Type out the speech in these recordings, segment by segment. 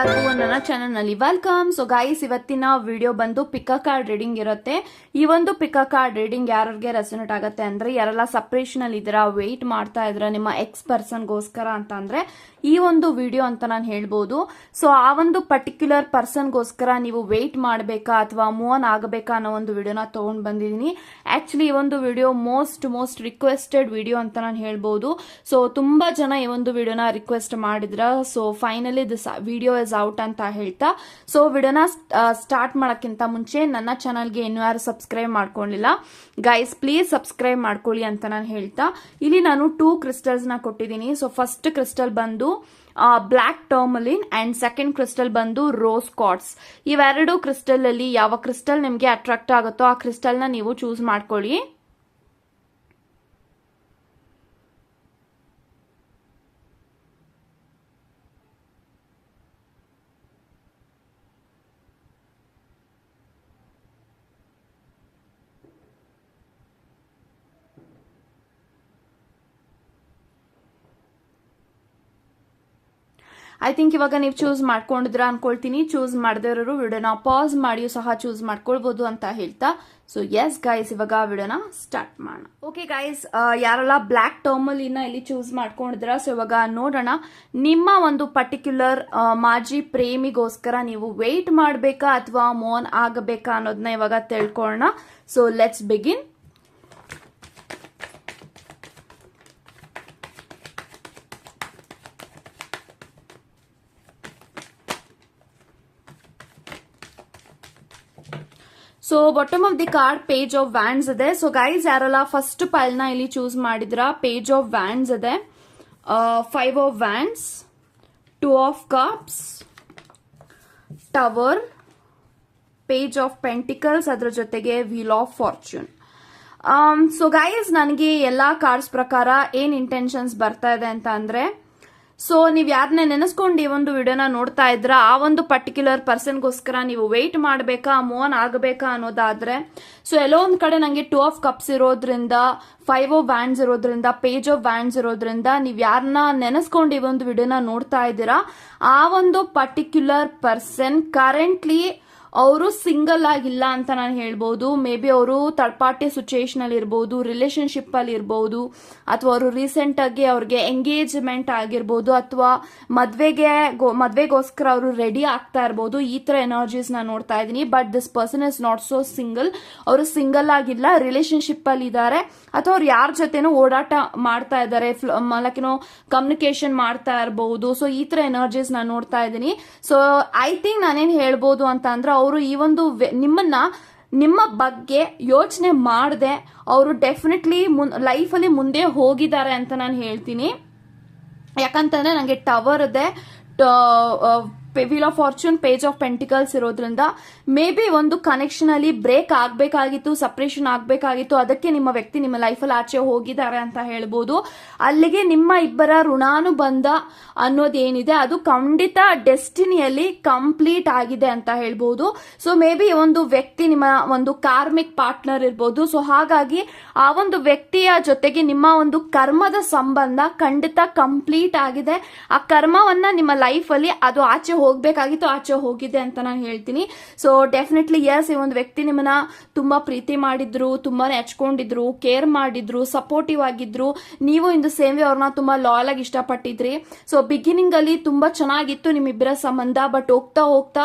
ಎಲ್ಲರಿಗೂ ನನ್ನ ಚಾನಲ್ನಲ್ಲಿ ವೆಲ್ಕಮ್ ಸೊ ಗೈಸ್ ಇವತ್ತಿನ ವಿಡಿಯೋ ಬಂದು ಪಿಕ್ಕ ಕಾರ್ಡ್ ರೀಡಿಂಗ್ ಇರುತ್ತೆ. ಈ ಒಂದು ಪಿಕ್ಕ ಕಾರ್ಡ್ ರೀಡಿಂಗ್ ಯಾರಿಗೆ ರೆಸನೇಟ್ ಆಗುತ್ತೆ ಅಂದ್ರೆ, ಯಾರೆಲ್ಲ ಸಪ್ರೇಷನ್ ಅಲ್ಲಿ ಇದ್ರ ವೆಯ್ಟ್ ಮಾಡ್ತಾ ಇದ್ರ ನಿಮ್ಮ ಎಕ್ಸ್ ಪರ್ಸನ್ಗೋಸ್ಕರ ಅಂತ ಅಂದ್ರೆ, ಈ ಒಂದು ವಿಡಿಯೋ ಅಂತ ನಾನು ಹೇಳ್ಬೋದು. ಸೊ ಆ ಒಂದು ಪರ್ಟಿಕ್ಯುಲರ್ ಪರ್ಸನ್ ಗೋಸ್ಕರ ನೀವು ವೆಯ್ಟ್ ಮಾಡಬೇಕಾ ಅಥವಾ ಮೂವ್ ಆನ್ ಆಗಬೇಕಾ ಅನ್ನೋ ಒಂದು ವಿಡಿಯೋನ ತಗೊಂಡ್ ಬಂದಿದ್ದೀನಿ. ಆಕ್ಚುಲಿ ಈ ಒಂದು video most most requested video ಅಂತ ನಾನು ಹೇಳ್ಬೋದು. ಸೊ ತುಂಬಾ ಜನ ಈ ಒಂದು ವಿಡಿಯೋನ ರಿಕ್ವೆಸ್ಟ್ ಮಾಡಿದ್ರ. So finally this video out ಅಂತ ಹೇಳ್ತಾ. ಸೊ ವಿಡಿಯೋನ ಸ್ಟಾರ್ಟ್ ಮಾಡೋಕ್ಕಿಂತ ಮುಂಚೆ ನನ್ನ ಚಾನಲ್ಗೆ ಇನ್ನೂ ಯಾರು ಸಬ್ಸ್ಕ್ರೈಬ್ ಮಾಡ್ಕೊಂಡಿಲ್ಲ ಗೈಸ್ ಪ್ಲೀಸ್ ಸಬ್ಸ್ಕ್ರೈಬ್ ಮಾಡ್ಕೊಳ್ಳಿ ಅಂತ ನಾನು ಹೇಳ್ತಾ. ಇಲ್ಲಿ ನಾನು ಟೂ ಕ್ರಿಸ್ಟಲ್ಸ್ನ ಕೊಟ್ಟಿದ್ದೀನಿ. ಸೊ ಫಸ್ಟ್ ಕ್ರಿಸ್ಟಲ್ ಬಂದು black tourmaline and second crystal ಬಂದು ರೋಸ್ ಕಾಟ್ಸ್ ಇವೆರಡು ಕ್ರಿಸ್ಟಲ್ ಅಲ್ಲಿ ಯಾವ ಕ್ರಿಸ್ಟಲ್ ನಿಮಗೆ ಅಟ್ರಾಕ್ಟ್ ಆಗುತ್ತೋ ಆ ಕ್ರಿಸ್ಟಲ್ನ ನೀವು ಚೂಸ್ ಮಾಡ್ಕೊಳ್ಳಿ. ಐ ಥಿಂಕ್ ಇವಾಗ ನೀವು ಚೂಸ್ ಮಾಡ್ಕೊಂಡಿದ್ರ ಅನ್ಕೊಳ್ತೀನಿ. ಚೂಸ್ ಮಾಡದಿರೋರು ವಿಡಿಯೋನ ಪಾಸ್ ಮಾಡಿಯೂ ಸಹ ಚೂಸ್ ಮಾಡ್ಕೊಳ್ಬಹುದು ಅಂತ ಹೇಳ್ತಾ. ಸೊ ಎಸ್ ಗೈಸ್ ಇವಾಗ ವಿಡಿಯೋನ ಸ್ಟಾರ್ಟ್ ಮಾಡೋಣ. ಓಕೆ ಗೈಸ್ ಯಾರೆಲ್ಲ ಬ್ಲ್ಯಾಕ್ ಟರ್ಮಲಿನ ಇಲ್ಲಿ ಚೂಸ್ ಮಾಡ್ಕೊಂಡಿದ್ರ ಸೊ ಇವಾಗ ನೋಡೋಣ. ನಿಮ್ಮ ಒಂದು ಪರ್ಟಿಕ್ಯುಲರ್ ಮಾಜಿ ಪ್ರೇಮಿಗೋಸ್ಕರ ನೀವು ವೆಯ್ಟ್ ಮಾಡಬೇಕಾ ಅಥವಾ ಮೋನ್ ಆಗಬೇಕಾ ಅನ್ನೋದನ್ನ ಇವಾಗ ತಿಳ್ಕೊಳ್ಳೋಣ. So let's begin so bottom of the card page of wands ಇದೆ. ಸೊ ಗೈಸ್ ಯಾರೆಲ್ಲ ಫಸ್ಟ್ ಪೈಲ್ನ ಇಲ್ಲಿ ಚೂಸ್ ಮಾಡಿದ್ರ? ಪೇಜ್ ಆಫ್ ವ್ಯಾಂಡ್ಸ್ ಇದೆ. Five of wands two of cups tower page of pentacles ಅದರ ಜೊತೆಗೆ wheel of fortune so guys ನನಗೆ ಎಲ್ಲ ಕಾರ್ಡ್ಸ್ ಪ್ರಕಾರ ಏನ್ ಇಂಟೆನ್ಷನ್ಸ್ ಬರ್ತಾ ಇದೆ ಅಂತ ಅಂದ್ರೆ ಸೊ ನೀವು ಯಾರನ್ನ ನೆನೆಸ್ಕೊಂಡು ಈ ಒಂದು ವಿಡಿಯೋನ ನೋಡ್ತಾ ಇದ್ರ ಆ ಒಂದು ಪರ್ಟಿಕ್ಯುಲರ್ ಪರ್ಸನ್ಗೋಸ್ಕರ ನೀವು ವೆಯ್ಟ್ ಮಾಡಬೇಕಾ ಮೂವ್ ಆಗಬೇಕಾ ಅನ್ನೋದಾದ್ರೆ ಸೊ ಎಲ್ಲೋ ಒಂದ್ ಕಡೆ ನಂಗೆ ಟೂ ಆಫ್ ಕಪ್ಸ್ ಇರೋದ್ರಿಂದ ಫೈವ್ ಆಫ್ ವ್ಯಾಂಡ್ಸ್ ಇರೋದ್ರಿಂದ ಪೇಜ್ ಆಫ್ ವ್ಯಾಂಡ್ಸ್ ಇರೋದ್ರಿಂದ ನೀವು ಯಾರನ್ನ ನೆನೆಸ್ಕೊಂಡು ಈ ಒಂದು ವಿಡಿಯೋನ ನೋಡ್ತಾ ಇದ್ದೀರಾ? ಆ ಒಂದು ಪರ್ಟಿಕ್ಯುಲರ್ ಪರ್ಸನ್ ಕರೆಂಟ್ಲಿ ಅವರು ಸಿಂಗಲ್ ಆಗಿಲ್ಲ ಅಂತ ನಾನು ಹೇಳ್ಬೋದು. ಮೇ ಬಿ ಅವರು ಥರ್ಡ್ ಪಾರ್ಟಿ ಅಲ್ಲಿ ಇರ್ಬೋದು ರಿಲೇಶನ್ಶಿಪ್ ಅಲ್ಲಿ ಇರ್ಬೋದು, ಅಥವಾ ಅವರು ರೀಸೆಂಟ್ ಆಗಿ ಅವ್ರಿಗೆ ಎಂಗೇಜ್ಮೆಂಟ್ ಆಗಿರ್ಬೋದು, ಅಥವಾ ಮದ್ವೆಗೆ ಮದ್ವೆಗೋಸ್ಕರ ಅವರು ರೆಡಿ ಆಗ್ತಾ ಇರ್ಬೋದು. ಈ ತರ ಎನರ್ಜೀಸ್ ನಾನು ನೋಡ್ತಾ ಇದ್ದೀನಿ. But this person is not so single ಅವರು ಸಿಂಗಲ್ ಆಗಿಲ್ಲ ರಿಲೇಶನ್ಶಿಪ್ ಅಲ್ಲಿ ಇದ್ದಾರೆ. ಅಥವಾ ಅವ್ರು ಯಾರ ಜೊತೆನೂ ಓಡಾಟ ಮಾಡ್ತಾ ಇದ್ದಾರೆ ಲಕ್ಕಿನೋ ಕಮ್ಯುನಿಕೇಶನ್ ಮಾಡ್ತಾ ಇರಬಹುದು ಸೊ ಈ ತರ ಎನರ್ಜೀಸ್ ನಾನು ನೋಡ್ತಾ ಇದ್ದೀನಿ. ಸೊ ಐ ಥಿಂಕ್ ನಾನೇನು ಹೇಳ್ಬೋದು ಅಂತ ಅಂದ್ರೆ ಅವರು ಈ ಒಂದು ನಿಮ್ಮನ್ನ ನಿಮ್ಮ ಬಗ್ಗೆ ಯೋಚನೆ ಮಾಡದೆ ಅವರು ಡೆಫಿನೆಟ್ಲಿ ಮುನ್ ಲೈಫಲ್ಲಿ ಮುಂದೆ ಹೋಗಿದ್ದಾರೆ ಅಂತ ನಾನು ಹೇಳ್ತೀನಿ. ಯಾಕಂತಂದ್ರೆ ನನಗೆ ಟವರ್ ಇದೆ. Wheel of fortune page of pentacles ಇರೋದ್ರಿಂದ ಮೇ ಬಿ ಒಂದು ಕನೆಕ್ಷನ್ ಅಲ್ಲಿ ಬ್ರೇಕ್ ಆಗಬೇಕಾಗಿತ್ತು ಸಪ್ರೇಷನ್ ಆಗಬೇಕಾಗಿತ್ತು, ಅದಕ್ಕೆ ನಿಮ್ಮ ವ್ಯಕ್ತಿ ನಿಮ್ಮ ಲೈಫಲ್ಲಿ ಆಚೆ ಹೋಗಿದ್ದಾರೆ ಅಂತ ಹೇಳ್ಬೋದು. ಅಲ್ಲಿಗೆ ನಿಮ್ಮ ಇಬ್ಬರ ಋಣಾನುಬಂಧ ಅನ್ನೋದೇನಿದೆ, ಅದು ಖಂಡಿತ ಡೆಸ್ಟಿನಿಯಲ್ಲಿ ಕಂಪ್ಲೀಟ್ ಆಗಿದೆ ಅಂತ ಹೇಳ್ಬೋದು. ಸೊ ಮೇ ಬಿ ಒಂದು ವ್ಯಕ್ತಿ ನಿಮ್ಮ ಒಂದು ಕಾರ್ಮಿಕ್ ಪಾರ್ಟ್ನರ್ ಇರ್ಬೋದು. ಸೊ ಹಾಗಾಗಿ ಆ ಒಂದು ವ್ಯಕ್ತಿಯ ಜೊತೆಗೆ ನಿಮ್ಮ ಒಂದು ಕರ್ಮದ ಸಂಬಂಧ ಖಂಡಿತ ಕಂಪ್ಲೀಟ್ ಆಗಿದೆ. ಆ ಕರ್ಮವನ್ನ ನಿಮ್ಮ ಲೈಫಲ್ಲಿ ಅದು ಆಚೆ ಹೋಗ್ಬೇಕಾಗಿತ್ತು, ಆಚೆ ಹೋಗಿದೆ ಅಂತ ನಾನು ಹೇಳ್ತೀನಿ. ಸೊ ಡೆಫಿನೆಟ್ಲಿ ಎಸ್ ಈ ಒಂದು ವ್ಯಕ್ತಿ ನಿಮ್ಮನ್ನ ತುಂಬಾ ಪ್ರೀತಿ ಮಾಡಿದ್ರು, ತುಂಬಾನೇ ಹಚ್ಕೊಂಡಿದ್ರು ಕೇರ್ ಮಾಡಿದ್ರು ಸಪೋರ್ಟಿವ್ ಆಗಿದ್ರು. ನೀವು ಇಂದು ಸೇವೆ ಅವ್ರನ್ನ ತುಂಬಾ ಲಾಯಲ್ ಆಗಿ ಇಷ್ಟಪಟ್ಟಿದ್ರಿ. ಸೊ ಬಿಗಿನಿಂಗ್ ಅಲ್ಲಿ ತುಂಬಾ ಚೆನ್ನಾಗಿತ್ತು ನಿಮ್ಮಿಬ್ಬರ ಸಂಬಂಧ ಬಟ್ ಹೋಗ್ತಾ ಹೋಗ್ತಾ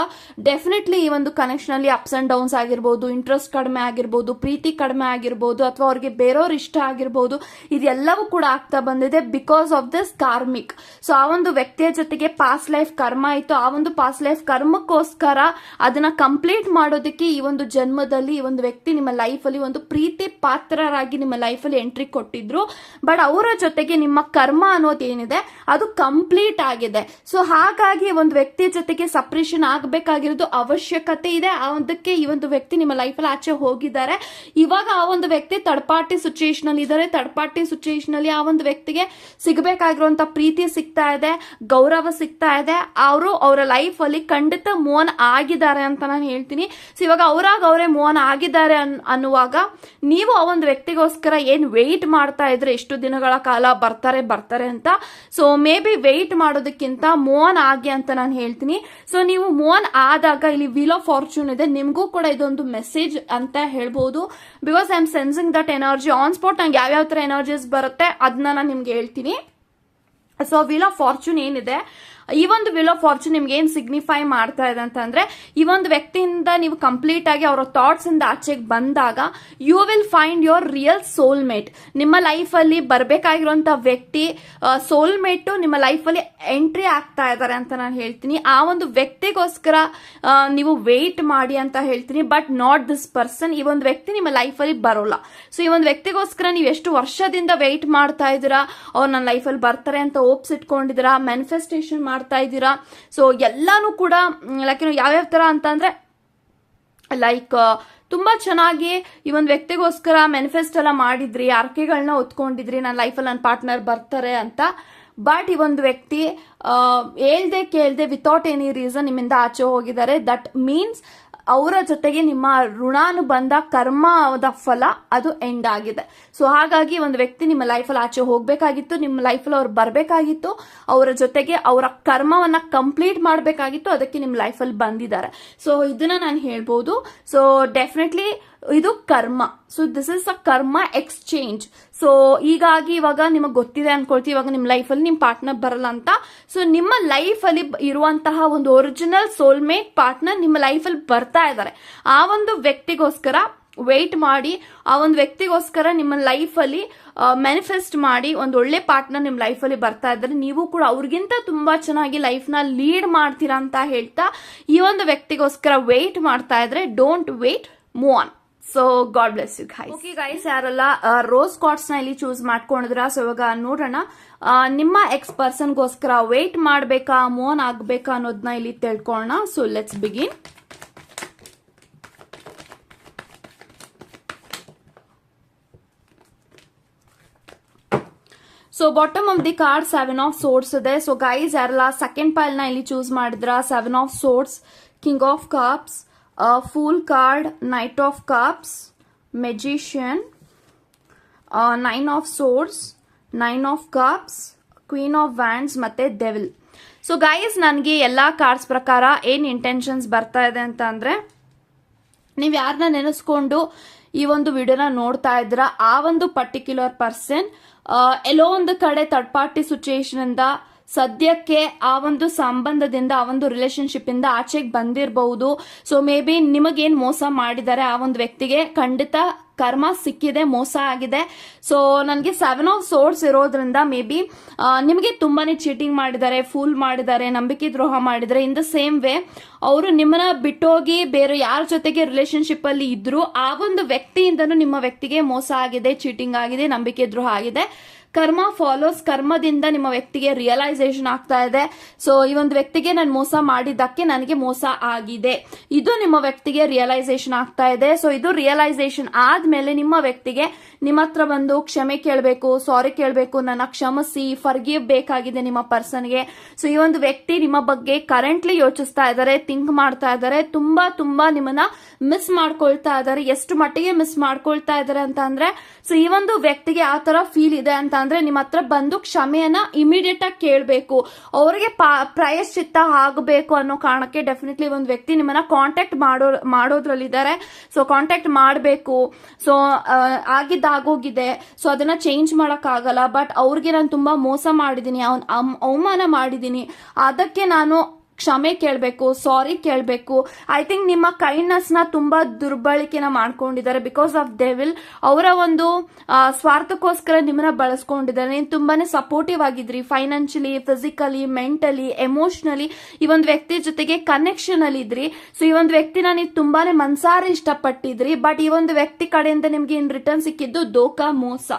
ಡೆಫಿನೆಟ್ಲಿ ಈ ಒಂದು ಕನೆಕ್ಷನ್ ಅಲ್ಲಿ ಅಪ್ಸ್ ಅಂಡ್ ಡೌನ್ಸ್ ಆಗಿರ್ಬೋದು ಇಂಟ್ರೆಸ್ಟ್ ಕಡಿಮೆ ಆಗಿರ್ಬೋದು, ಪ್ರೀತಿ ಕಡಿಮೆ ಆಗಿರ್ಬೋದು, ಅಥವಾ ಅವ್ರಿಗೆ ಬೇರೆಯವ್ರ ಇಷ್ಟ ಆಗಿರ್ಬೋದು, ಇದೆಲ್ಲವೂ ಕೂಡ ಆಗ್ತಾ ಬಂದಿದೆ because of this karmic so ಆ ಒಂದು ವ್ಯಕ್ತಿಯ ಜೊತೆಗೆ ಪಾಸ್ಟ್ ಲೈಫ್ ಕರ್ಮ ಇತ್ತು. ಆ ಒಂದು ಪಾಸ್ಟ್ ಲೈಫ್ ಕರ್ಮಕ್ಕೋಸ್ಕರ ಅದನ್ನ ಕಂಪ್ಲೀಟ್ ಮಾಡೋದಕ್ಕೆ ಈ ಒಂದು ಜನ್ಮದಲ್ಲಿ ಈ ಒಂದು ವ್ಯಕ್ತಿ ನಿಮ್ಮ ಲೈಫ್ ಅಲ್ಲಿ ಒಂದು ಪ್ರೀತಿ ಪಾತ್ರರಾಗಿ ನಿಮ್ಮ ಲೈಫ್ ಅಲ್ಲಿ ಎಂಟ್ರಿ ಕೊಟ್ಟಿದ್ರು. ಬಟ್ ಅವರ ಜೊತೆಗೆ ನಿಮ್ಮ ಕರ್ಮ ಅನ್ನೋದೇನಿದೆ ಅದು ಕಂಪ್ಲೀಟ್ ಆಗಿದೆ. ಸೊ ಹಾಗಾಗಿ ಒಂದು ವ್ಯಕ್ತಿ ಜೊತೆಗೆ ಸಪ್ರೇಷನ್ ಆಗಬೇಕಾಗಿರೋದು ಅವಶ್ಯಕತೆ ಇದೆ. ಅದಕ್ಕೆ ಈ ಒಂದು ವ್ಯಕ್ತಿ ನಿಮ್ಮ ಲೈಫ್ ಅಲ್ಲಿ ಆಚೆ ಹೋಗಿದ್ದಾರೆ. ಇವಾಗ ಆ ಒಂದು ವ್ಯಕ್ತಿ ತಡಪಾಟಿ ಸಿಚುಯೇಷನ್ ಅಲ್ಲಿ ಇದ್ದಾರೆ. ತಡಪಾಟಿ ಸಿಚುಯೇಷನ್ ಅಲ್ಲಿ ಆ ಒಂದು ವ್ಯಕ್ತಿಗೆ ಸಿಗಬೇಕಾಗಿರುವಂತ ಪ್ರೀತಿ ಸಿಗ್ತಾ ಇದೆ, ಗೌರವ ಸಿಗ್ತಾ ಇದೆ. ಅವರು ಅವರ ಲೈಫ್ ಅಲ್ಲಿ ಖಂಡಿತ ಮೋನ್ ಆಗಿದ್ದಾರೆ ಅಂತ ನಾನು ಹೇಳ್ತೀನಿ. ಸೊ ಇವಾಗ ಅವರಾಗ ಅವರೇ ಮೋನ್ ಆಗಿದ್ದಾರೆ ಅನ್- ಅನ್ನುವಾಗ ನೀವು ಆ ಒಂದು ವ್ಯಕ್ತಿಗೋಸ್ಕರ ಏನ್ ವೆಯ್ಟ್ ಮಾಡ್ತಾ ಇದ್ರೆ ಎಷ್ಟು ದಿನಗಳ ಕಾಲ ಬರ್ತಾರೆ ಬರ್ತಾರೆ ಅಂತ? ಸೊ ಮೇ ಬಿ ವೆಯ್ಟ್ ಮಾಡೋದಕ್ಕಿಂತ ಮೋಹನ್ ಆಗಿ ಅಂತ ನಾನು ಹೇಳ್ತೀನಿ. ಸೊ ನೀವು ಮೋಹನ್ ಆದಾಗ ಇಲ್ಲಿ ವೀಲ್ ಆಫ್ ಫಾರ್ಚೂನ್ ಇದೆ. ನಿಮಗೂ ಕೂಡ ಇದೊಂದು ಮೆಸೇಜ್ ಅಂತ ಹೇಳ್ಬೋದು. Because I am sensing that energy on spot ನಂಗೆ ಯಾವ್ಯಾವ ತರ ಎನರ್ಜೀಸ್ ಬರುತ್ತೆ ಅದನ್ನ ನಾನು ನಿಮ್ಗೆ ಹೇಳ್ತೀನಿ. ಸೊ ವಿಲ್ ಆಫ್ ಫಾರ್ಚೂನ್ ಏನಿದೆ? ಈ ಒಂದು ವಿಲ್ ಆಫ್ ಫಾರ್ಚೂನ್ ನಿಮ್ಗೆ ಏನ್ ಸಿಗ್ನಿಫೈ ಮಾಡ್ತಾ ಇದೆ ಅಂತಂದ್ರೆ, ಈ ಒಂದು ವ್ಯಕ್ತಿಯಿಂದ ನೀವು ಕಂಪ್ಲೀಟ್ ಆಗಿ ಅವರ ಥಾಟ್ಸ್ ಇಂದ ಆಚೆಗೆ ಬಂದಾಗ you will find your real soul mate ನಿಮ್ಮ ಲೈಫ್ ಅಲ್ಲಿ ಬರ್ಬೇಕಾಗಿರುವಂತ ವ್ಯಕ್ತಿ ಸೋಲ್ ಮೇಟ್ ನಿಮ್ಮ ಲೈಫ್ ಅಲ್ಲಿ ಎಂಟ್ರಿ ಆಗ್ತಾ ಇದ್ದಾರೆ ಅಂತ ನಾನು ಹೇಳ್ತೀನಿ. ಆ ಒಂದು ವ್ಯಕ್ತಿಗೋಸ್ಕರ ನೀವು ವೇಟ್ ಮಾಡಿ ಅಂತ ಹೇಳ್ತೀನಿ ಬಟ್ ನಾಟ್ ದಿಸ್ ಪರ್ಸನ್ ಈ ಒಂದು ವ್ಯಕ್ತಿ ನಿಮ್ಮ ಲೈಫ್ ಅಲ್ಲಿ ಬರೋಲ್ಲ. ಸೊ ಈ ಒಂದು ವ್ಯಕ್ತಿಗೋಸ್ಕರ ನೀವು ಎಷ್ಟು ವರ್ಷದಿಂದ ವೆಯ್ಟ್ ಮಾಡ್ತಾ ಇದ್ದೀರಾ? ಅವ್ರು ನನ್ನ ಲೈಫಲ್ಲಿ ಬರ್ತಾರೆ ಅಂತ ಓಪ್ಸ್ ಇಟ್ಕೊಂಡಿದ್ದೀರಾ? ಮ್ಯಾನಿಫೆಸ್ಟೇಷನ್ ಮಾಡ್ತಾ ಇದ್ದೀರಾ? ಸೊ ಎಲ್ಲಾನು ಕೂಡ ಲೈಕ್ ಯಾವ್ಯಾವ ತರ ಅಂತಂದ್ರೆ ಲೈಕ್ ತುಂಬಾ ಚೆನ್ನಾಗಿ ಈ ಒಂದು ವ್ಯಕ್ತಿಗೋಸ್ಕರ ಮ್ಯಾನಿಫೆಸ್ಟ್ ಎಲ್ಲ ಮಾಡಿದ್ರಿ ಆರ್ಕೆಗಳನ್ನ ಒತ್ಕೊಂಡಿದ್ರಿ ನನ್ನ ಲೈಫಲ್ಲಿ ನನ್ನ ಪಾರ್ಟ್ನರ್ ಬರ್ತಾರೆ ಅಂತ. ಬಟ್ ಈ ಒಂದು ವ್ಯಕ್ತಿ ಹೇಳ್ದೆ ಕೇಳ್ದೆ ವಿತೌಟ್ ಎನಿ ರೀಸನ್ ನಿಮ್ಮಿಂದ ಆಚೆ ಹೋಗಿದ್ದಾರೆ. ದಟ್ ಮೀನ್ಸ್ ಅವರ ಜೊತೆಗೆ ನಿಮ್ಮ ಋಣಾನುಬಂಧ, ಕರ್ಮದ ಫಲ ಅದು ಎಂಡ್ ಆಗಿದೆ. ಸೊ ಹಾಗಾಗಿ ಒಂದು ವ್ಯಕ್ತಿ ನಿಮ್ಮ ಲೈಫಲ್ಲಿ ಆಚೆ ಹೋಗಬೇಕಾಗಿತ್ತು, ನಿಮ್ಮ ಲೈಫಲ್ಲಿ ಅವ್ರು ಬರಬೇಕಾಗಿತ್ತು, ಅವರ ಜೊತೆಗೆ ಅವರ ಕರ್ಮವನ್ನ ಕಂಪ್ಲೀಟ್ ಮಾಡಬೇಕಾಗಿತ್ತು, ಅದಕ್ಕೆ ನಿಮ್ಮ ಲೈಫಲ್ಲಿ ಬಂದಿದ್ದಾರೆ. ಸೊ ಇದನ್ನ ನಾನು ಹೇಳ್ಬೋದು. ಸೊ ಡೆಫಿನೆಟ್ಲಿ ಇದು ಕರ್ಮ. ಸೊ ದಿಸ್ ಇಸ್ ಅ ಕರ್ಮ ಎಕ್ಸ್ಚೇಂಜ್ ಸೊ ಹೀಗಾಗಿ ಇವಾಗ ನಿಮಗೆ ಗೊತ್ತಿದೆ ಅನ್ಕೊಳ್ತೀವಿ. ಇವಾಗ ನಿಮ್ಮ ಲೈಫಲ್ಲಿ ನಿಮ್ಮ ಪಾರ್ಟ್ನರ್ ಬರಲ್ಲ ಅಂತ. ಸೊ ನಿಮ್ಮ ಲೈಫಲ್ಲಿ ಇರುವಂತಹ ಒಂದು ಒರಿಜಿನಲ್ ಸೋಲ್ಮೇಟ್ ಪಾರ್ಟ್ನರ್ ನಿಮ್ಮ ಲೈಫಲ್ಲಿ ಬರ್ತಾ ಇದ್ದಾರೆ. ಆ ಒಂದು ವ್ಯಕ್ತಿಗೋಸ್ಕರ ವೆಯ್ಟ್ ಮಾಡಿ, ಆ ಒಂದು ವ್ಯಕ್ತಿಗೋಸ್ಕರ ನಿಮ್ಮ ಲೈಫಲ್ಲಿ ಮ್ಯಾನಿಫೆಸ್ಟ್ ಮಾಡಿ ಒಂದು ಒಳ್ಳೆ ಪಾರ್ಟ್ನರ್ ನಿಮ್ಮ ಲೈಫಲ್ಲಿ ಬರ್ತಾ ಇದ್ದಾರೆ. ನೀವು ಕೂಡ ಅವ್ರಿಗಿಂತ ತುಂಬಾ ಚೆನ್ನಾಗಿ ಲೈಫ್ನ ಲೀಡ್ ಮಾಡ್ತೀರಾ ಅಂತ ಹೇಳ್ತಾ ಈ ಒಂದು ವ್ಯಕ್ತಿಗೋಸ್ಕರ ವೆಯ್ಟ್ ಮಾಡ್ತಾ ಇದ್ರೆ don't wait move on so God bless you guys okay guys ಯಾರಲ್ಲ ರೋಸ್ ಕಾರ್ಡ್ಸ್ನ ಇಲ್ಲಿ ಚೂಸ್ ಮಾಡ್ಕೊಂಡಿದ್ರ ಸೊ ಇವಾಗ ನೋಡೋಣ. ನಿಮ್ಮ ಎಕ್ಸ್ ಪರ್ಸನ್ಗೋಸ್ಕರ ವೇಟ್ ಮಾಡ್ಬೇಕಾ ಮೋನ್ ಆಗ್ಬೇಕಾ ಅನ್ನೋದನ್ನ ಇಲ್ಲಿ ತಿಳ್ಕೊಳ್ಳೋಣ. So let's begin so bottom of the card seven of swords ಇದೆ. ಸೊ ಗೈಸ್ ಯಾರಲ್ಲ ಸೆಕೆಂಡ್ ಪೈಲ್ನ ಇಲ್ಲಿ ಚೂಸ್ ಮಾಡಿದ್ರ? Seven of swords king of cups fool card knight of magician magician nine of swords nine of cups queen of wands ಮತ್ತೆ devil so guys ನನಗೆ ಎಲ್ಲ cards ಪ್ರಕಾರ ಏನು ಇಂಟೆನ್ಷನ್ಸ್ ಬರ್ತಾ ಇದೆ ಅಂತ ಅಂದರೆ, ನೀವು ಯಾರನ್ನ ನೆನೆಸ್ಕೊಂಡು ಈ ಒಂದು ವಿಡಿಯೋನ ನೋಡ್ತಾ ಇದ್ರ ಆ ಒಂದು ಪರ್ಟಿಕ್ಯುಲರ್ ಪರ್ಸನ್ ಎಲ್ಲೋ ಒಂದು ಕಡೆ ಥರ್ಡ್ ಪಾರ್ಟಿ ಸಿಚುಯೇಷನ್ ಇಂದ ಸದ್ಯಕ್ಕೆ ಆ ಒಂದು ಸಂಬಂಧದಿಂದ, ಆ ಒಂದು ರಿಲೇಶನ್ಶಿಪ್ ಇಂದ ಆಚೆಗೆ ಬಂದಿರಬಹುದು. ಸೊ ಮೇ ಬಿ ನಿಮಗೇನ್ ಮೋಸ ಮಾಡಿದ್ದಾರೆ ಆ ಒಂದು ವ್ಯಕ್ತಿಗೆ, ಖಂಡಿತ ಕರ್ಮ ಸಿಕ್ಕಿದೆ, ಮೋಸ ಆಗಿದೆ. ಸೊ ನನಗೆ ಸೆವೆನ್ ಆಫ್ ಸೋರ್ಸ್ ಇರೋದ್ರಿಂದ ಮೇ ಬಿ ನಿಮಗೆ ತುಂಬಾನೇ ಚೀಟಿಂಗ್ ಮಾಡಿದ್ದಾರೆ ಫೂಲ್ ಮಾಡಿದ್ದಾರೆ, ನಂಬಿಕೆ ದ್ರೋಹ ಮಾಡಿದ್ದಾರೆ. ಇನ್ ದ ಸೇಮ್ ವೇ ಅವರು ನಿಮ್ಮನ್ನ ಬಿಟ್ಟೋಗಿ ಬೇರೆ ಯಾರ ಜೊತೆಗೆ ರಿಲೇಶನ್ಶಿಪ್ ಅಲ್ಲಿ ಇದ್ರು ಆ ಒಂದು ವ್ಯಕ್ತಿಯಿಂದನೂ ನಿಮ್ಮ ವ್ಯಕ್ತಿಗೆ ಮೋಸ ಆಗಿದೆ ಚೀಟಿಂಗ್ ಆಗಿದೆ, ನಂಬಿಕೆ ದ್ರೋಹ ಆಗಿದೆ. ಕರ್ಮ ಫಾಲೋಸ್ ಕರ್ಮದಿಂದ ನಿಮ್ಮ ವ್ಯಕ್ತಿಗೆ ರಿಯಲೈಸೇಷನ್ ಆಗ್ತಾ ಇದೆ. ಸೊ ಈ ಒಂದು ವ್ಯಕ್ತಿಗೆ ನಾನು ಮೋಸ ಮಾಡಿದ್ದಕ್ಕೆ ನನಗೆ ಮೋಸ ಆಗಿದೆ. ಇದು ನಿಮ್ಮ ವ್ಯಕ್ತಿಗೆ ರಿಯಲೈಸೇಷನ್ ಆಗ್ತಾ ಇದೆ. ಸೊ ಇದು ರಿಯಲೈಸೇಷನ್ ಆದ್ಮೇಲೆ ನಿಮ್ಮ ವ್ಯಕ್ತಿಗೆ ನಿಮ್ಮ ಹತ್ರ ಬಂದು ಕ್ಷಮೆ ಕೇಳಬೇಕು ಸಾರಿ ಕೇಳಬೇಕು, ನನ್ನ ಕ್ಷಮಿಸಿ ಫರ್ಗಿವ್ ಬೇಕಾಗಿದೆ ನಿಮ್ಮ ಪರ್ಸನ್ಗೆ ಸೊ ಈ ಒಂದು ವ್ಯಕ್ತಿ ನಿಮ್ಮ ಬಗ್ಗೆ ಕರೆಂಟ್ಲಿ ಯೋಚಿಸ್ತಾ ಇದ್ದಾರೆ ಥಿಂಕ್ ಮಾಡ್ತಾ ಇದ್ದಾರೆ, ತುಂಬಾ ತುಂಬಾ ನಿಮ್ಮನ್ನ ಮಿಸ್ ಮಾಡ್ಕೊಳ್ತಾ ಇದ್ದಾರೆ, ಎಷ್ಟು ಮಟ್ಟಿಗೆ ಮಿಸ್ ಮಾಡ್ಕೊಳ್ತಾ ಇದ್ದಾರೆ ಅಂತ ಅಂದ್ರೆ ಸೊ ಈ ಒಂದು ವ್ಯಕ್ತಿಗೆ ಆ ತರ ಫೀಲ್ ಇದೆ ಅಂತ ಅಂದ್ರೆ ನಿಮ್ಮ ಹತ್ರ ಬಂದು ಕ್ಷಮೆಯನ್ನ ಇಮಿಡಿಯೇಟ್ ಆಗಿ ಕೇಳಬೇಕು. ಅವರಿಗೆ ಪ್ರಾಯಶ್ಚಿತ್ತ ಆಗಬೇಕು ಅನ್ನೋ ಕಾರಣಕ್ಕೆ ಡೆಫಿನೆಟ್ಲಿ ಒಂದು ವ್ಯಕ್ತಿ ನಿಮ್ಮನ್ನ ಕಾಂಟ್ಯಾಕ್ಟ್ ಮಾಡೋ, ಮಾಡೋದ್ರಲ್ಲಿದ್ದಾರೆ. ಸೊ ಕಾಂಟ್ಯಾಕ್ಟ್ ಮಾಡಬೇಕು. ಸೊ ಆಗಿದ್ದ ಆಗೋಗಿದೆ. ಸೊ ಅದನ್ನ ಚೇಂಜ್ ಆಗಲ್ಲ ಬಟ್ ಅವ್ರಿಗೆ ನಾನು ತುಂಬಾ ಮೋಸ ಮಾಡಿದ್ದೀನಿ ಅವನ್ ಅವಮಾನ ಮಾಡಿದ್ದೀನಿ ಅದಕ್ಕೆ ನಾನು ಕ್ಷಮೆ ಕೇಳಬೇಕು ಸಾರಿ ಕೇಳಬೇಕು. ಐ ಥಿಂಕ್ ನಿಮ್ಮ ಕೈಂಡ್ನೆಸ್ನ ತುಂಬಾ ದುರ್ಬಳಕೆನ ಮಾಡ್ಕೊಂಡಿದ್ದಾರೆ ಬಿಕಾಸ್ ಆಫ್ ಡೆವಿಲ್ ಅವರ ಒಂದು ಸ್ವಾರ್ಥಕ್ಕೋಸ್ಕರ ನಿಮ್ಮನ್ನ ಬಳಸ್ಕೊಂಡಿದ್ದಾರೆ. ನೀನು ತುಂಬಾನೇ ಸಪೋರ್ಟಿವ್ ಆಗಿದ್ರಿ ಫೈನಾನ್ಷಿಯಲಿ ಫಿಸಿಕಲಿ ಮೆಂಟಲಿ ಎಮೋಷನಲಿ ಈ ಒಂದು ವ್ಯಕ್ತಿ ಜೊತೆಗೆ ಕನೆಕ್ಷನ್ ಅಲ್ಲಿ ಇದ್ರಿ. ಸೊ ಈ ಒಂದು ವ್ಯಕ್ತಿನ ನೀವು ತುಂಬಾನೇ ಮನ್ಸಾರೆ ಇಷ್ಟಪಟ್ಟಿದ್ರಿ. ಬಟ್ ಈ ಒಂದು ವ್ಯಕ್ತಿ ಕಡೆಯಿಂದ ನಿಮ್ಗೆ ಇನ್ ರಿಟರ್ನ್ ಸಿಕ್ಕಿದ್ದು ದೋಕಾ ಮೋಸ.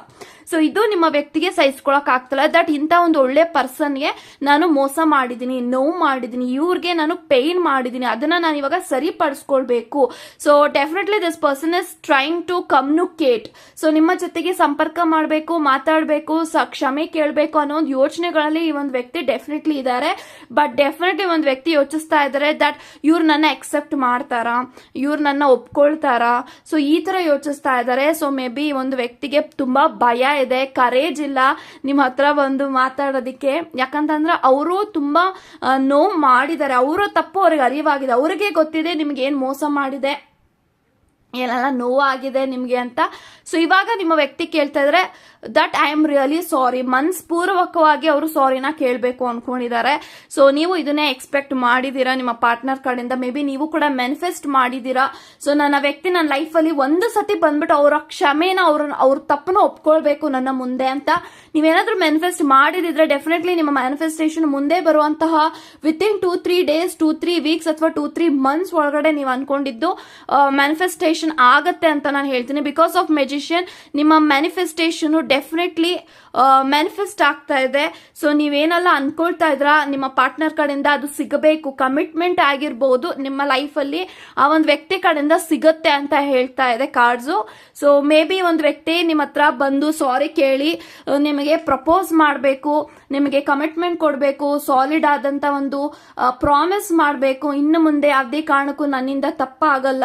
ಸೊ ಇದು ನಿಮ್ಮ ವ್ಯಕ್ತಿಗೆ ಸಹಿಸ್ಕೊಳಕ್ ಆಗ್ತಲ್ಲ. ದಟ್ ಇಂಥ ಒಂದು ಒಳ್ಳೆ ಪರ್ಸನ್ಗೆ ನಾನು ಮೋಸ ಮಾಡಿದ್ದೀನಿ ನೋವು ಮಾಡಿದ್ದೀನಿ ಇವ್ರಿಗೆ ನಾನು ಪೇನ್ ಮಾಡಿದ್ದೀನಿ ಅದನ್ನ ನಾನು ಇವಾಗ ಸರಿಪಡಿಸ್ಕೊಳ್ಬೇಕು. So definitely this person is trying to communicate so ನಿಮ್ಮ ಜೊತೆಗೆ ಸಂಪರ್ಕ ಮಾಡಬೇಕು, ಮಾತಾಡಬೇಕು ಕ್ಷಮೆ ಕೇಳಬೇಕು ಅನ್ನೋ ಒಂದು ಯೋಚನೆಗಳಲ್ಲಿ ಈ ಒಂದು ವ್ಯಕ್ತಿ ಡೆಫಿನೆಟ್ಲಿ ಇದ್ದಾರೆ ಬಟ್ ಡೆಫಿನೆಟ್ಲಿ ಒಂದು ವ್ಯಕ್ತಿ ಯೋಚಿಸ್ತಾ ಇದ್ದಾರೆ ದಟ್ ಇವ್ರು ನನ್ನ ಎಕ್ಸೆಪ್ಟ್ ಮಾಡ್ತಾರಾ, ಇವ್ರು ನನ್ನ ಒಪ್ಕೊಳ್ತಾರಾ. ಸೊ ಈ ತರ ಯೋಚಿಸ್ತಾ ಇದ್ದಾರೆ ಸೊ ಮೇ ಬಿ ಒಂದು ವ್ಯಕ್ತಿಗೆ ತುಂಬಾ ಭಯ ಇದೆ. ಕರೇಜ್ ಇಲ್ಲ. ನಿಮ್ಮ ಹತ್ರ ಬಂದು ಮಾತಾಡೋದಕ್ಕೆ. ಯಾಕಂತಂದ್ರೆ ಅವರು ತುಂಬಾ ನೋವು ಮಾಡಿದ್ದಾರೆ. ಅವರ ತಪ್ಪು ಅವ್ರಿಗೆ ಅರಿವಾಗಿದೆ. ಅವ್ರಿಗೆ ಗೊತ್ತಿದೆ ನಿಮ್ಗೆ ಏನ್ ಮೋಸ ಮಾಡಿದೆ. ಏನೆಲ್ಲ ನೋವಾಗಿದೆ ನಿಮಗೆ ಅಂತ. ಸೊ ಇವಾಗ ನಿಮ್ಮ ವ್ಯಕ್ತಿ ಕೇಳ್ತಾ ಇದ್ರೆ that I am really sorry ಮನ್ಸ್ಪೂರ್ವಕವಾಗಿ ಅವರು ಸಾರಿನ ಕೇಳಬೇಕು ಅನ್ಕೊಂಡಿದ್ದಾರೆ. ಸೊ ನೀವು ಇದನ್ನೇ ಎಕ್ಸ್ಪೆಕ್ಟ್ ಮಾಡಿದೀರಾ ನಿಮ್ಮ ಪಾರ್ಟ್ನರ್ ಕಡೆಯಿಂದ? ಮೇ ಬಿ ನೀವು ಕೂಡ ಮ್ಯಾನಿಫೆಸ್ಟ್ ಮಾಡಿದ್ದೀರಾ ಸೊ ನನ್ನ ವ್ಯಕ್ತಿ ನನ್ನ ಲೈಫಲ್ಲಿ ಒಂದು ಸತಿ ಬಂದ್ಬಿಟ್ಟು ಅವರ ಕ್ಷಮೆನ ಅವ್ರ ಅವ್ರ ತಪ್ಪನ್ನು ಒಪ್ಕೊಳ್ಬೇಕು ನನ್ನ ಮುಂದೆ ಅಂತ. ನೀವೇನಾದ್ರೂ ಮ್ಯಾನಿಫೆಸ್ಟ್ ಮಾಡಿದಿದ್ರೆ ಡೆಫಿನೆಟ್ಲಿ ನಿಮ್ಮ ಮ್ಯಾನಿಫೆಸ್ಟೇಷನ್ ಮುಂದೆ ಬರುವಂತಹ within two three days two three weeks ಅಥವಾ ಟೂ ತ್ರೀ ಮಂತ್ಸ್ ಒಳಗಡೆ ನೀವು ಅನ್ಕೊಂಡಿದ್ದು ಮ್ಯಾನಿಫೆಸ್ಟೇಷನ್ ಆಗತ್ತೆ ಅಂತ ನಾನು ಹೇಳ್ತೀನಿ. ಬಿಕಾಸ್ ಆಫ್ ಮೆಜಿಷಿಯನ್ ನಿಮ್ಮ ಮ್ಯಾನಿಫೆಸ್ಟೇಷನ್ ಡೆಫಿನೆಟ್ಲಿ ಮ್ಯಾನಿಫೆಸ್ಟ್ ಆಗ್ತಾ ಇದೆ. ಸೊ ನೀವೇನೆಲ್ಲ ಅನ್ಕೊಳ್ತಾ ಇದ್ರ? ನಿಮ್ಮ ಪಾರ್ಟ್ನರ್ ಕಡೆಯಿಂದ ಅದು ಸಿಗಬೇಕು. ಕಮಿಟ್ಮೆಂಟ್ ಆಗಿರ್ಬೋದು ನಿಮ್ಮ ಲೈಫಲ್ಲಿ ಆ ಒಂದು ವ್ಯಕ್ತಿ ಕಡೆಯಿಂದ ಸಿಗುತ್ತೆ ಅಂತ ಹೇಳ್ತಾ ಇದೆ ಕಾರ್ಡ್ಸು ಸೊ ಮೇ ಬಿ ಒಂದು ವ್ಯಕ್ತಿ ನಿಮ್ಮ ಹತ್ರ ಬಂದು ಸಾರಿ ಕೇಳಿ ನಿಮಗೆ ಪ್ರಪೋಸ್ ಮಾಡಬೇಕು, ನಿಮಗೆ ಕಮಿಟ್ಮೆಂಟ್ ಕೊಡಬೇಕು ಸಾಲಿಡ್ ಆದಂತ ಒಂದು ಪ್ರಾಮಿಸ್ ಮಾಡಬೇಕು. ಇನ್ನು ಮುಂದೆ ಯಾವುದೇ ಕಾರಣಕ್ಕೂ ನನ್ನಿಂದ ತಪ್ಪಾಗಲ್ಲ.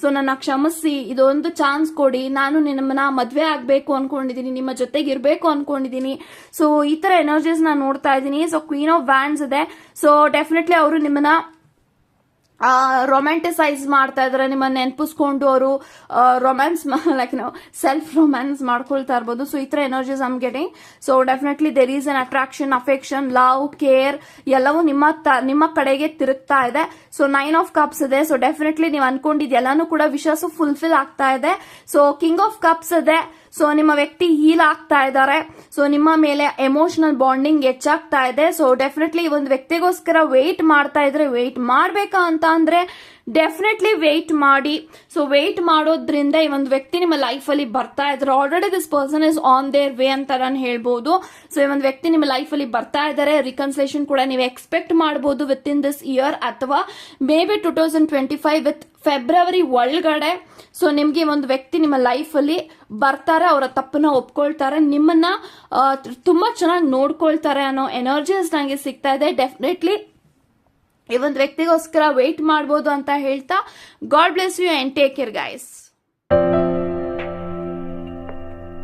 ಸೊ ನನ್ನ ಕ್ಷಮಿಸಿ, ಇದೊಂದು ಚಾನ್ಸ್ ಕೊಡಿ. ನಾನು ನಿಮ್ಮನ್ನ ಮದುವೆ ಆಗಬೇಕು ಅನ್ಕೊಂಡಿದೀನಿ, ನಿಮ್ಮ ಜೊತೆಗೆ ಇರಬೇಕು ಅನ್ಕೊಂಡಿದೀನಿ ಸೊ ಈ ತರ ಎನರ್ಜೀಸ್ ನಾನು ನೋಡ್ತಾ ಇದ್ದೀನಿ. ಸೊ ಕ್ವೀನ್ ಆಫ್ ವ್ಯಾಂಡ್ಸ್ ಇದೆ. ಸೊ ಡೆಫಿನೆಟ್ಲಿ ಅವರು ನಿಮ್ಮನ್ನ ರೊಮ್ಯಾಂಟಿಸೈಸ್ ಮಾಡ್ತಾ ಇದಾರೆ. ನಿಮ್ಮನ್ನ ನೆನಪಿಸ್ಕೊಂಡು ಅವರು ರೊಮ್ಯಾನ್ಸ್ ಲೈಕ್ ನಾವು ಸೆಲ್ಫ್ ರೊಮ್ಯಾನ್ಸ್ ಮಾಡ್ಕೊಳ್ತಾ ಇರ್ಬೋದು. ಸೊ ಈ ತರ energies am getting so definitely there is an attraction affection love care ಎಲ್ಲವೂ ನಿಮ್ಮ ನಿಮ್ಮ ಕಡೆಗೆ ತಿರುಗ್ತಾ ಇದೆ. ಸೊ ನೈನ್ ಆಫ್ ಕಪ್ಸ್ ಇದೆ. ಸೊ ಡೆಫಿನೆಟ್ಲಿ ನೀವು ಅನ್ಕೊಂಡಿದ್ದೆ ಎಲ್ಲಾನು ಕೂಡ ವಿಶ್ವಾಸ ಫುಲ್ಫಿಲ್ ಆಗ್ತಾ ಇದೆ. ಸೊ ಕಿಂಗ್ ಆಫ್ ಕಪ್ಸ್ ಇದೆ. ಸೊ ನಿಮ್ಮ ವ್ಯಕ್ತಿ ಹೀಲ್ ಆಗ್ತಾ ಇದ್ದಾರೆ. ಸೊ ನಿಮ್ಮ ಮೇಲೆ ಎಮೋಷನಲ್ ಬಾಂಡಿಂಗ್ ಹೆಚ್ಚಾಗ್ತಾ ಇದೆ. ಸೊ ಡೆಫಿನೆಟ್ಲಿ ಒಂದು ವ್ಯಕ್ತಿಗೋಸ್ಕರ ವೆಯ್ಟ್ ಮಾಡ್ತಾ ಇದ್ರೆ ವೆಯ್ಟ್ ಮಾಡ್ಬೇಕಾ ಅಂತ ಅಂದ್ರೆ ಡೆಫಿನೆಟ್ಲಿ ವೆಯ್ಟ್ ಮಾಡಿ. ಸೊ ವೆಯ್ಟ್ ಮಾಡೋದ್ರಿಂದ ಈ ಒಂದು ವ್ಯಕ್ತಿ ನಿಮ್ಮ ಲೈಫಲ್ಲಿ ಬರ್ತಾ ಇದ್ದಾರೆ. Already this person is on their way ಅಂತ ನಾನು ಹೇಳ್ಬೋದು. ಸೊ ಈ ಒಂದು ವ್ಯಕ್ತಿ ನಿಮ್ಮ ಲೈಫಲ್ಲಿ ಬರ್ತಾ ಇದ್ದಾರೆ. ರಿಕನ್ಸಲೇಷನ್ ಕೂಡ ನೀವು ಎಕ್ಸ್ಪೆಕ್ಟ್ ಮಾಡಬಹುದು ವಿತ್ ಇನ್ ದಿಸ್ ಇಯರ್ ಅಥವಾ maybe two thousand twenty five with February ಒಳಗಡೆ. ಸೊ ನಿಮಗೆ ಒಂದು ವ್ಯಕ್ತಿ ನಿಮ್ಮ ಲೈಫಲ್ಲಿ ಬರ್ತಾರೆ, ಅವರ ತಪ್ಪನ್ನ ಒಪ್ಕೊಳ್ತಾರೆ, ನಿಮ್ಮನ್ನ ತುಂಬಾ ಚೆನ್ನಾಗಿ ನೋಡ್ಕೊಳ್ತಾರೆ ಅನ್ನೋ ಎನರ್ಜೀಸ್ ನನಗೆ ಸಿಗ್ತಾ ಇದೆ. ಡೆಫಿನೆಟ್ಲಿ ಈ ಒಂದು ವ್ಯಕ್ತಿಗೋಸ್ಕರ ವೆಯ್ಟ್ ಮಾಡ್ಬೋದು ಅಂತ ಹೇಳ್ತಾ God bless you and take care guys